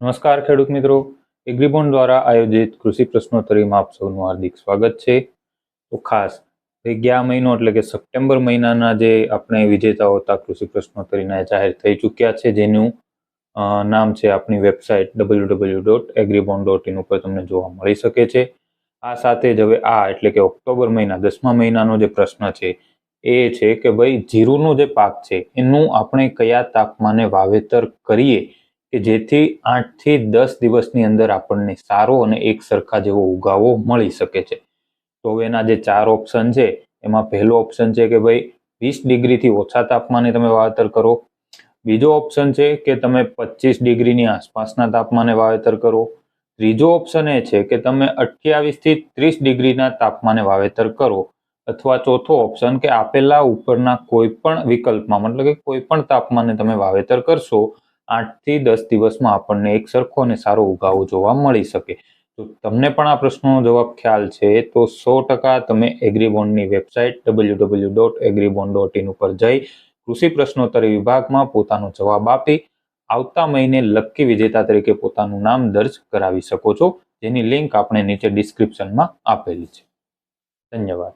નમસ્કાર ખેડૂત મિત્રો. એગ્રીબોન દ્વારા આયોજિત કૃષિ પ્રશ્નોત્તરીમાં આપ સૌનું હાર્દિક સ્વાગત છે. તો ખાસ ગયા મહિનો એટલે કે સપ્ટેમ્બર મહિનાના જે આપણે વિજેતાઓ હતા કૃષિ પ્રશ્નોત્તરીના જાહેર થઈ ચૂક્યા છે. જેનું નામ છે આપણી website W W dot Agribon dot in ઉપર તમને જોવા મળી શકે છે. આ સાથે જ હવે આ એટલે કે ઓક્ટોબર મહિના, દસમા મહિનાનો જે પ્રશ્ન છે એ છે કે ભાઈ જીરુનો જે પાક છે એનું આપણે કયા તાપમાને વાવેતર કરીએ કે જેથી આઠથી દસ દિવસની અંદર આપણને સારો અને એક સરખા જેવો ઉગાવો મળી શકે છે. તો એના જે ચાર ઓપ્શન છે, એમાં પહેલો ઓપ્શન છે કે ભાઈ વીસ ડિગ્રીથી ઓછા તાપમાને તમે વાવેતર કરો. બીજો ઓપ્શન છે કે તમે પચીસ ડિગ્રીની આસપાસના તાપમાને વાવેતર કરો. ત્રીજો ઓપ્શન એ છે કે તમે અઠ્યાવીસથી ત્રીસ ડિગ્રીના તાપમાને વાવેતર કરો. અથવા ચોથો ઓપ્શન કે આપેલા ઉપરના કોઈ પણ વિકલ્પમાં, મતલબ કે કોઈ પણ તાપમાને તમે વાવેતર કરશો આઠથી દસ દિવસમાં આપણને એક સરખો અને સારો ઉગાવો જોવા મળી શકે. તો તમને પણ આ પ્રશ્નનો જવાબ ખ્યાલ છે, તો સો ટકા તમે એગ્રીબોન્ડની website W W dot Agribond dot ઉપર જઈ કૃષિ પ્રશ્નોત્તરી વિભાગમાં પોતાનો જવાબ આપી આવતા મહિને લકી વિજેતા તરીકે પોતાનું નામ દર્જ કરાવી શકો છો. જેની લિંક આપણે નીચે ડિસ્ક્રિપ્શનમાં આપેલી છે. ધન્યવાદ.